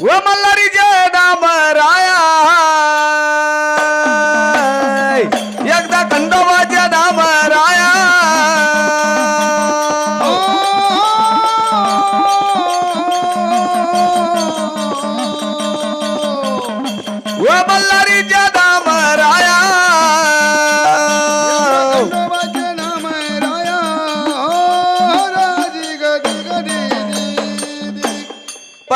व मल्हारी जय दाम राया. एकदा खंडोबाच्या दाम राया. मल्ला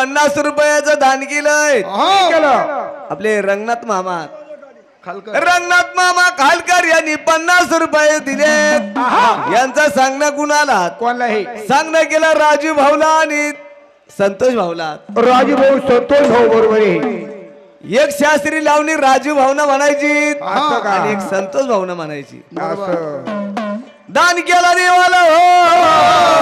पन्नास रुपयाचं दान केलंय. हो. आपले रंगनाथ मामा. खालकर. रंगनाथ मामा खालकर यांनी पन्नास रुपये दिले. यांचं सांगणं कुणाला? कोणला हे? सांगणं केलं राजू भाऊला आणि संतोष भाऊला. राजू भाऊ संतोष भाऊ बरोबर एक शास्त्री लावणी राजू भाऊना म्हणायची? आणि एक संतोष भाऊना म्हणायची. दान केलं देवाला. हो.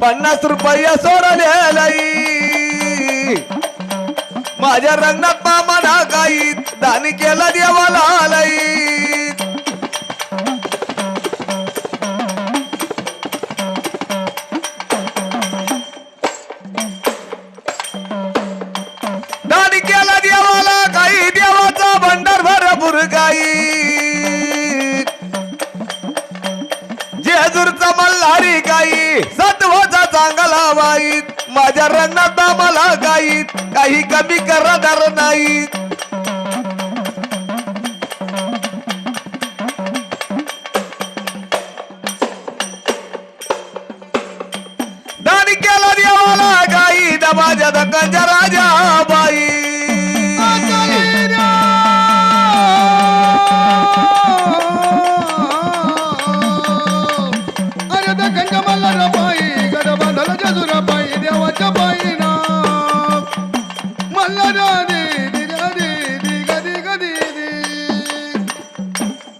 पन्नास रुपया सोडले माझ्या रंगनाथ मामाना गाईत दान केला देवाला आलाई नाहीत. माझ्या रंगात मला गाईत. काही कमी करणार नाहीत. केला माझ्या दकांच्या